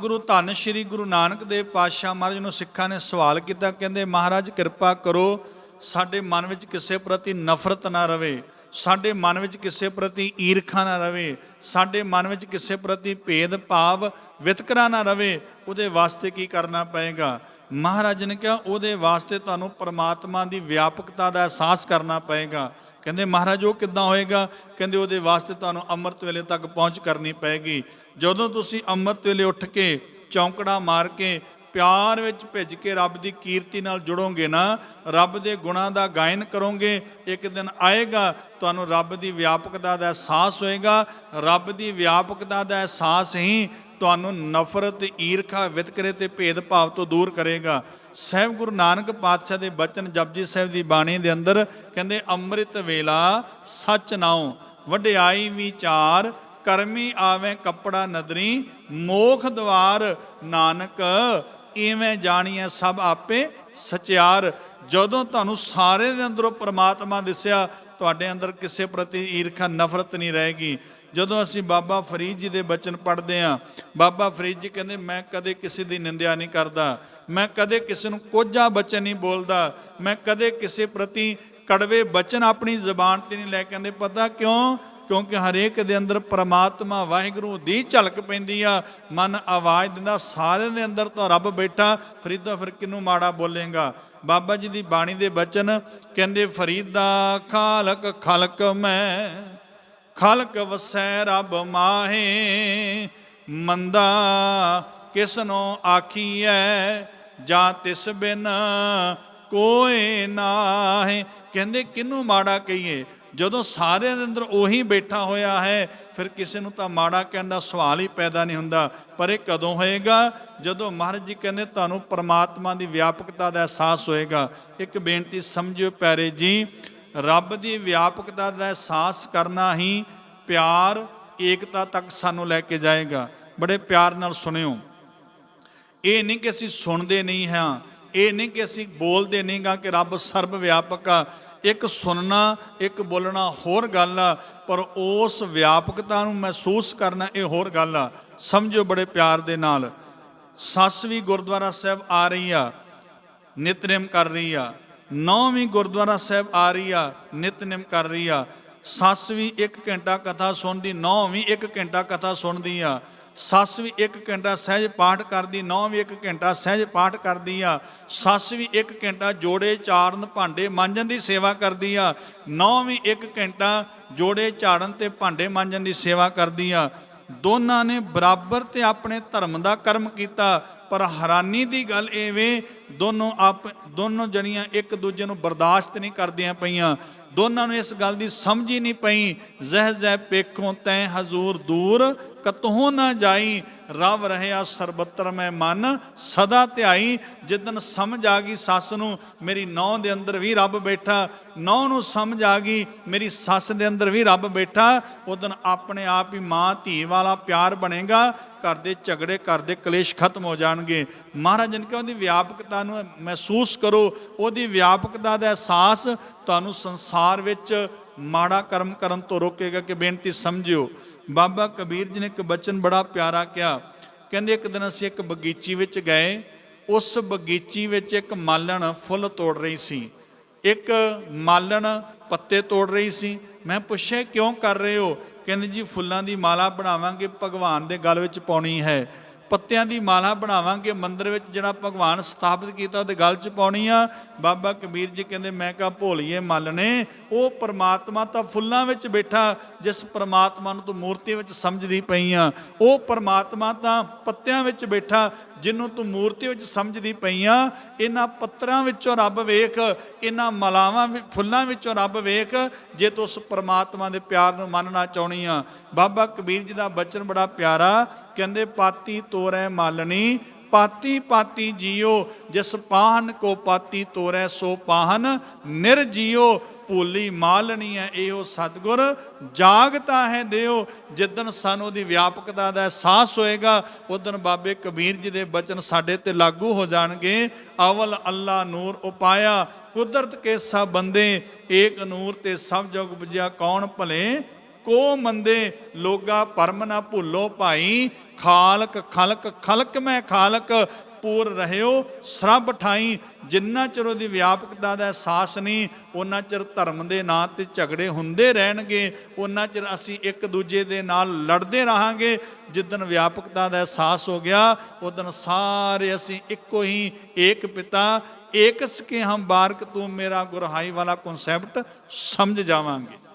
ਗੁਰੂ ਧੰਨ ਸ਼੍ਰੀ ਗੁਰੂ ਨਾਨਕ ਦੇਵ ਪਾਤਸ਼ਾਹ ਮਹਾਰਾਜ ਨੂੰ ਸਿੱਖਾਂ ਨੇ ਸਵਾਲ ਕੀਤਾ, ਕਹਿੰਦੇ, ਮਹਾਰਾਜ, ਕਿਰਪਾ ਕਰੋ, ਸਾਡੇ ਮਨ ਵਿੱਚ ਕਿਸੇ ਪ੍ਰਤੀ ਨਫ਼ਰਤ ਨਾ ਰਵੇ, ਸਾਡੇ ਮਨ ਵਿੱਚ ਕਿਸੇ ਪ੍ਰਤੀ ਈਰਖਾ ਨਾ ਰਵੇ, ਸਾਡੇ ਮਨ ਵਿੱਚ ਕਿਸੇ ਪ੍ਰਤੀ ਭੇਦ ਭਾਵ ਵਿਤਕਰਾ ਨਾ ਰਵੇ, ਉਹਦੇ ਵਾਸਤੇ ਕੀ ਕਰਨਾ ਪਏਗਾ? ਮਹਾਰਾਜ ਨੇ ਕਿਹਾ, ਉਹਦੇ ਵਾਸਤੇ ਤੁਹਾਨੂੰ ਪਰਮਾਤਮਾ ਦੀ ਵਿਆਪਕਤਾ ਦਾ ਅਹਿਸਾਸ ਕਰਨਾ ਪਏਗਾ। ਕਹਿੰਦੇ, ਮਹਾਰਾਜ, ਉਹ ਕਿੱਦਾਂ ਹੋਏਗਾ? ਕਹਿੰਦੇ, ਉਹਦੇ ਵਾਸਤੇ ਤੁਹਾਨੂੰ ਅੰਮ੍ਰਿਤ ਵੇਲੇ ਤੱਕ ਪਹੁੰਚ ਕਰਨੀ ਪਏਗੀ। ਜਦੋਂ ਤੁਸੀਂ ਅੰਮ੍ਰਿਤ ਵੇਲੇ ਉੱਠ ਕੇ ਚੌਂਕੜਾ ਮਾਰ ਕੇ ਪਿਆਰ ਵਿੱਚ ਭਿੱਜ ਕੇ ਰੱਬ ਦੀ ਕੀਰਤੀ ਨਾਲ ਜੁੜੋਗੇ ਨਾ, ਰੱਬ ਦੇ ਗੁਣਾਂ ਦਾ ਗਾਇਨ ਕਰੋਗੇ, ਇੱਕ ਦਿਨ ਆਏਗਾ, ਤੁਹਾਨੂੰ ਰੱਬ ਦੀ ਵਿਆਪਕਤਾ ਦਾ ਅਹਿਸਾਸ ਹੋਏਗਾ। ਰੱਬ ਦੀ ਵਿਆਪਕਤਾ ਦਾ ਅਹਿਸਾਸ ਹੀ ਤੁਹਾਨੂੰ ਨਫ਼ਰਤ, ਈਰਖਾ, ਵਿਤਕਰੇ ਤੇ ਭੇਦਭਾਵ ਤੋਂ ਦੂਰ ਕਰੇਗਾ। ਸਹਿਬ ਗੁਰੂ ਨਾਨਕ ਪਾਤਸ਼ਾਹ ਦੇ ਬਚਨ ਜਪਜੀ ਸਾਹਿਬ ਦੀ ਬਾਣੀ ਦੇ ਅੰਦਰ ਕਹਿੰਦੇ, ਅੰਮ੍ਰਿਤ ਵੇਲਾ ਸੱਚ ਨਾਉ, ਵਡਿਆਈ ਵਿਚਾਰ, ਕਰਮੀ ਆਵੇਂ ਕੱਪੜਾ ਨਦਰੀ, ਮੋਖ ਦਵਾਰ ਨਾਨਕ, ਇਵੇਂ ਜਾਣੀਐ ਸਭ ਆਪੇ ਸਚਿਆਰ। ਜਦੋਂ ਤੁਹਾਨੂੰ ਸਾਰੇ ਦੇ ਅੰਦਰੋਂ ਪ੍ਰਮਾਤਮਾ ਦਿਸਿਆ, ਤੁਹਾਡੇ ਅੰਦਰ ਕਿਸੇ ਪ੍ਰਤੀ ਈਰਖਾ, ਨਫ਼ਰਤ ਨਹੀਂ ਰਹੇਗੀ। ਜਦੋਂ ਅਸੀਂ ਬਾਬਾ ਫਰੀਦ ਜੀ ਦੇ ਬਚਨ ਪੜ੍ਹਦੇ ਹਾਂ, ਬਾਬਾ ਫਰੀਦ ਜੀ ਕਹਿੰਦੇ, ਮੈਂ ਕਦੇ ਕਿਸੇ ਦੀ ਨਿੰਦਿਆ ਨਹੀਂ ਕਰਦਾ। ਮੈਂ ਕਦੇ ਕਿਸੇ ਨੂੰ ਕੋਝਾ ਬਚਨ ਨਹੀਂ ਬੋਲਦਾ। ਮੈਂ ਕਦੇ ਕਿਸੇ ਪ੍ਰਤੀ ਕੜਵੇ ਬਚਨ ਆਪਣੀ ਜ਼ੁਬਾਨ ਤੇ ਨਹੀਂ ਲੈ ਕੇ ਆਉਂਦੇ। ਪਤਾ ਕਿਉਂ? ਕਿਉਂਕਿ ਹਰੇਕ ਦੇ ਅੰਦਰ ਪ੍ਰਮਾਤਮਾ ਵਾਹਿਗੁਰੂ ਦੀ ਝਲਕ ਪੈਂਦੀ ਆ। ਮਨ ਆਵਾਜ਼ ਦਿੰਦਾ, ਸਾਰਿਆਂ ਦੇ ਅੰਦਰ ਤਾਂ ਰੱਬ ਬੈਠਾ। ਫਰੀਦਾ ਫਿਰ ਕਿਨੂੰ ਮਾੜਾ ਬੋਲੇਗਾ? ਬਾਬਾ ਜੀ ਦੀ ਬਾਣੀ ਦੇ ਬਚਨ ਕਹਿੰਦੇ, ਫਰੀਦਾ ਖਾਲਕ ਖਲਕ ਮੈਂ ਖਲਕ ਵਸੈ ਰੱਬ ਮਾਹੇ, ਮੰਦਾ ਕਿਸਨੋ ਆਖੀਐ, ਜਾਂ ਤਿਸ ਬਿਨ ਕੋਈ ਨਾਹੀ। ਕਹਿੰਦੇ ਕਿਨੂੰ ਮਾੜਾ ਕਹੀਏ? ਜਦੋਂ ਸਾਰਿਆਂ ਦੇ ਅੰਦਰ ਉਹੀ ਬੈਠਾ ਹੋਇਆ ਹੈ, ਫਿਰ ਕਿਸੇ ਨੂੰ ਤਾਂ ਮਾੜਾ ਕਹਿਣ ਦਾ ਸਵਾਲ ਹੀ ਪੈਦਾ ਨਹੀਂ ਹੁੰਦਾ। ਪਰ ਇਹ ਕਦੋਂ ਹੋਏਗਾ? ਜਦੋਂ ਮਹਾਰਾਜ ਜੀ ਕਹਿੰਦੇ, ਤੁਹਾਨੂੰ ਪਰਮਾਤਮਾ ਦੀ ਵਿਆਪਕਤਾ ਦਾ ਅਹਿਸਾਸ ਹੋਏਗਾ। ਇੱਕ ਬੇਨਤੀ ਸਮਝਿਓ, ਪਿਆਰੇ ਜੀ, ਰੱਬ ਦੀ ਵਿਆਪਕਤਾ ਦਾ ਅਹਿਸਾਸ ਕਰਨਾ ਹੀ ਪਿਆਰ, ਏਕਤਾ ਤੱਕ ਸਾਨੂੰ ਲੈ ਕੇ ਜਾਏਗਾ। ਬੜੇ ਪਿਆਰ ਨਾਲ ਸੁਣਿਓ। ਇਹ ਨਹੀਂ ਕਿ ਅਸੀਂ ਸੁਣਦੇ ਨਹੀਂ ਹਾਂ। ਇਹ ਨਹੀਂ ਕਿ ਅਸੀਂ ਬੋਲਦੇ ਨਹੀਂਗਾ ਕਿ ਰੱਬ ਸਰਬ ਵਿਆਪਕ ਆ। ਇੱਕ ਸੁਣਨਾ, ਇੱਕ ਬੋਲਣਾ ਹੋਰ ਗੱਲ ਆ, ਪਰ ਉਸ ਵਿਆਪਕਤਾ ਨੂੰ ਮਹਿਸੂਸ ਕਰਨਾ ਇਹ ਹੋਰ ਗੱਲ ਆ। ਸਮਝੋ ਬੜੇ ਪਿਆਰ ਦੇ ਨਾਲ। ਸੱਸ ਵੀ ਗੁਰਦੁਆਰਾ ਸਾਹਿਬ ਆ ਰਹੀ ਆ, ਨਿਤਨੇਮ ਕਰ ਰਹੀ ਆ। ਨੌਂ ਵੀ ਗੁਰਦੁਆਰਾ ਸਾਹਿਬ ਆ ਰਹੀ ਆ, ਨਿਤਨੇਮ ਕਰ ਰਹੀ ਆ। ਸੱਸ ਵੀ 1 ਘੰਟਾ ਕਥਾ ਸੁਣਦੀ, ਨੌਂ ਵੀ 1 ਘੰਟਾ ਕਥਾ ਸੁਣਦੀ ਆ। ਸੱਸ ਵੀ 1 ਘੰਟਾ ਸਹਿਜ ਪਾਠ ਕਰਦੀ, ਨੌਂ ਵੀ 1 ਘੰਟਾ ਸਹਿਜ ਪਾਠ ਕਰਦੀ ਆ। ਸੱਸ ਵੀ 1 ਘੰਟਾ ਜੋੜੇ ਚਾੜਨ ਭਾਂਡੇ ਮਾਂਜਣ ਦੀ ਸੇਵਾ ਕਰਦੀ ਆ। ਨੌਂ ਵੀ 1 ਘੰਟਾ ਜੋੜੇ ਝਾੜਨ ਤੇ ਭਾਂਡੇ ਮਾਂਜਣ ਦੀ ਸੇਵਾ ਕਰਦੀ ਆ। ਦੋਨਾਂ ਨੇ ਬਰਾਬਰ ਤੇ ਆਪਣੇ ਧਰਮ ਦਾ ਕਰਮ ਕੀਤਾ, ਪਰ ਹੈਰਾਨੀ ਦੀ ਗੱਲ ਐਵੇਂ ਦੋਨੋਂ ਆਪ ਦੋਨੋਂ ਜਣੀਆਂ ਇੱਕ ਦੂਜੇ ਨੂੰ ਬਰਦਾਸ਼ਤ ਨਹੀਂ ਕਰਦੀਆਂ ਪਈਆਂ। ਦੋਨਾਂ ਨੂੰ ਇਸ ਗੱਲ ਦੀ ਸਮਝ ਹੀ ਨਹੀਂ ਪਈ। ਜ਼ਹਿ ਜ਼ਹਿ ਪੇਖੋਂ ਤੈ ਹਜ਼ੂਰ ਦੂਰ, ਕਤਹੋਂ ਨਾ ਜਾਈ। ਰਵ ਰਹਿਆ ਸਰਬੱਤਰ ਮੈਂ ਮਨ, ਸਦਾ ਧਿਆਈ। ਜਿੱਦਨ ਸਮਝ ਆ ਗਈ ਸੱਸ ਨੂੰ, ਮੇਰੀ ਨੌਂ ਦੇ ਅੰਦਰ ਵੀ ਰੱਬ ਬੈਠਾ। ਨੌਂ ਨੂੰ ਸਮਝ ਆ ਗਈ, ਮੇਰੀ ਸੱਸ ਦੇ ਅੰਦਰ ਵੀ ਰੱਬ ਬੈਠਾ। ਉਦੋਂ ਆਪਣੇ ਆਪ ਹੀ ਮਾਂ ਧੀ ਵਾਲਾ ਪਿਆਰ ਬਣੇਗਾ। ਘਰ ਦੇ ਝਗੜੇ ਘਰ ਦੇ ਕਲੇਸ਼ ਖਤਮ ਹੋ ਜਾਣਗੇ। ਮਹਾਰਾਜ ਨੇ ਕਿਹਾ ਉਹਦੀ ਵਿਆਪਕਤਾ ਨੂੰ ਮਹਿਸੂਸ ਕਰੋ, ਉਹਦੀ ਵਿਆਪਕਤਾ ਦਾ ਅਹਿਸਾਸ ਤੁਹਾਨੂੰ ਸੰਸਾਰ ਵਿੱਚ ਮਾੜਾ ਕਰਮ ਕਰਨ ਤੋਂ ਰੋਕੇਗਾ ਕਿ ਬੇਨਤੀ ਸਮਝਿਓ। ਬਾਬਾ ਕਬੀਰ ਜੀ ਨੇ ਇੱਕ ਬਚਨ ਬੜਾ ਪਿਆਰਾ ਕਿਹਾ। ਕਹਿੰਦੇ, ਇੱਕ ਦਿਨ ਅਸੀਂ ਇੱਕ ਬਗੀਚੀ ਵਿੱਚ ਗਏ। ਉਸ ਬਗੀਚੀ ਵਿੱਚ ਇੱਕ ਮਾਲਣ ਫੁੱਲ ਤੋੜ ਰਹੀ ਸੀ। ਇੱਕ ਮਾਲਣ ਪੱਤੇ ਤੋੜ ਰਹੀ ਸੀ। ਮੈਂ ਪੁੱਛਿਆ, ਕਿਉਂ ਕਰ ਰਹੇ ਹੋ? ਕਹਿੰਦੇ ਜੀ, ਫੁੱਲਾਂ ਦੀ ਮਾਲਾ ਬਣਾਵਾਂਗੇ, ਭਗਵਾਨ ਦੇ ਗਲ ਵਿੱਚ ਪਾਉਣੀ ਹੈ। ਪੱਤਿਆਂ ਦੀ ਮਾਲਾ ਬਣਾਵਾਂਗੇ, ਮੰਦਰ ਵਿੱਚ ਜਿਹੜਾ ਭਗਵਾਨ ਸਥਾਪਿਤ ਕੀਤਾ, ਉਹਦੇ ਗਲ 'ਚ ਪਾਉਣੀ ਆ। ਬਾਬਾ ਕਬੀਰ ਜੀ ਕਹਿੰਦੇ, ਮੈਂ ਕਹਾ, ਭੋਲੀਏ ਮੱਲ ਨੇ, ਉਹ ਪਰਮਾਤਮਾ ਤਾਂ ਫੁੱਲਾਂ ਵਿੱਚ ਬੈਠਾ, ਜਿਸ ਪਰਮਾਤਮਾ ਨੂੰ ਤੂੰ ਮੂਰਤੀ ਵਿੱਚ ਸਮਝਦੀ ਪਈ ਆ। ਉਹ ਪਰਮਾਤਮਾ ਤਾਂ ਪੱਤਿਆਂ ਵਿੱਚ ਬੈਠਾ ਜਿਹਨੂੰ ਤੂੰ ਮੂਰਤੀ ਵਿੱਚ ਸਮਝਦੀ ਪਈ ਆ, ਇਹਨਾਂ ਪੱਤਰਾਂ ਵਿੱਚੋਂ ਰੱਬ ਵੇਖ, ਇਹਨਾਂ ਮਲਾਵਾਂ ਫੁੱਲਾਂ ਵਿੱਚੋਂ ਰੱਬ ਵੇਖ, ਜੇ ਤੂੰ ਉਸ ਪਰਮਾਤਮਾ ਦੇ ਪਿਆਰ ਨੂੰ ਮੰਨਣਾ ਚਾਹਣੀ ਆ। ਬਾਬਾ ਕਬੀਰ ਜੀ ਦਾ ਬਚਨ ਬੜਾ ਪਿਆਰਾ, ਕਹਿੰਦੇ, ਪਾਤੀ ਤੋਰੈ ਮਾਲਣੀ, ਪਾਤੀ ਪਾਤੀ ਜੀਓ, ਜਿਸ ਪਾਹਨ ਕੋ ਪਾਤੀ ਤੋਰੈ ਸੋ ਪਾਹਨ ਨਿਰਜੀਓ ਭੋਲੀ ਮਾਲਣੀ ਹੈ, ਇਹੋ ਸਤਗੁਰ ਜਾਗਤਾ ਹੈ ਦਿਓ ਜਿੱਦਨ ਸਾਨੂੰ ਦੀ ਵਿਆਪਕਤਾ ਦਾ ਅਹਿਸਾਸ ਹੋਏਗਾ ਉਦਨ ਬਾਬੇ ਕਬੀਰ ਜੀ ਦੇ ਬਚਨ ਸਾਡੇ ਤੇ ਲਾਗੂ ਹੋ ਜਾਣਗੇ। ਅਵਲ ਅੱਲਾ ਨੂਰ ਉਪਾਇਆ, ਕੁਦਰਤ ਕੇ ਸਭ ਬੰਦੇ, ਏਕ ਨੂਰ ਤੇ ਸਭ ਜਗ ਬੁਝਿਆ, ਕੌਣ ਭਲੇ? ਕੋ ਮੰਦੇ? ਲੋਗਾ ਪਰਮ ਨਾ ਭੁੱਲੋ ਭਾਈ, ਖਾਲਕ ਖਲਕ ਖਲਕ ਮੈਂ ਖਾਲਕ ਪੂਰ ਰਹਿਓ ਸਰਬ ਠਾਈ। ਜਿੰਨਾ ਚਿਰ ਉਹਦੀ ਵਿਆਪਕਤਾ ਦਾ ਅਹਿਸਾਸ ਨਹੀਂ ਉਹਨਾਂ ਚਿਰ ਧਰਮ ਦੇ ਨਾਂ ਤੇ ਝਗੜੇ ਹੁੰਦੇ ਰਹਿਣਗੇ ਉਹਨਾਂ ਚਿਰ ਅਸੀਂ ਇੱਕ ਦੂਜੇ ਦੇ ਨਾਲ ਲੜਦੇ ਰਹਾਂਗੇ। ਜਿੱਦਨ ਵਿਆਪਕਤਾ ਦਾ ਅਹਿਸਾਸ ਹੋ ਗਿਆ ਉਦਨ ਸਾਰੇ ਅਸੀਂ ਇੱਕੋ ਹੀ ਏਕ ਪਿਤਾ ਏਕਸ ਕੇ ਹਮ ਬਾਰਕ ਤੂੰ ਮੇਰਾ ਗੁਰਹਾਈ ਵਾਲਾ ਕਨਸੈਪਟ ਸਮਝ ਜਾਵਾਂਗੇ।